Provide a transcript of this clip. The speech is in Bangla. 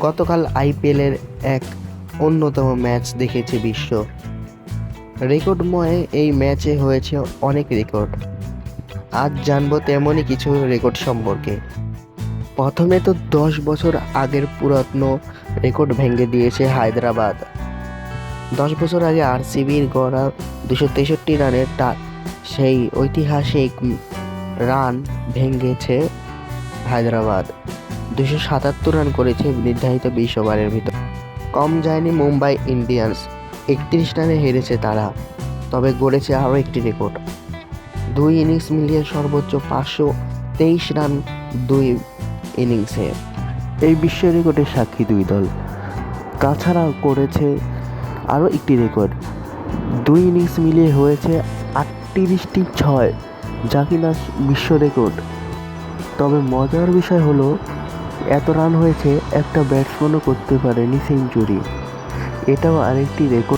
গতকাল আইপিএলের এক অন্যতম ম্যাচ দেখেছে বিশ্ব। রেকর্ডময় এই ম্যাচে হয়েছে অনেক রেকর্ড। আজ জানব তেমনই কিছু রেকর্ড সম্পর্কে। প্রথমে তো দশ বছর আগের পুরাতন রেকর্ড ভেঙে দিয়েছে হায়দ্রাবাদ। দশ বছর আগে আরসিবির গড়া দুশো তেষট্টি রানের সেই ঐতিহাসিক রান ভেঙেছে হায়দ্রাবাদ। দুশো সাতাত্তর রান করেছে নির্ধারিত বিশ ওভারের ভিতর। কম যায়নি মুম্বাই ইন্ডিয়ান্স। একত্রিশ রানে হেরেছে তারা, তবে গড়েছে আরও একটি রেকর্ড। দুই ইনিংস মিলিয়ে সর্বোচ্চ পাঁচশো তেইশ রান দুই ইনিংসে। এই বিশ্ব রেকর্ডের সাক্ষী দুই দল। তাছাড়া করেছে আরও একটি রেকর্ড। দুই ইনিংস মিলিয়ে হয়েছে আটত্রিশটি ছয়, যা কিনা বিশ্ব রেকর্ড। তবে মজার বিষয় হলো এত রান হয়েছে একটা ব্যাটসম্যানও করতে পারেনি সেঞ্চুরি। এটাও আরেকটি রেকর্ড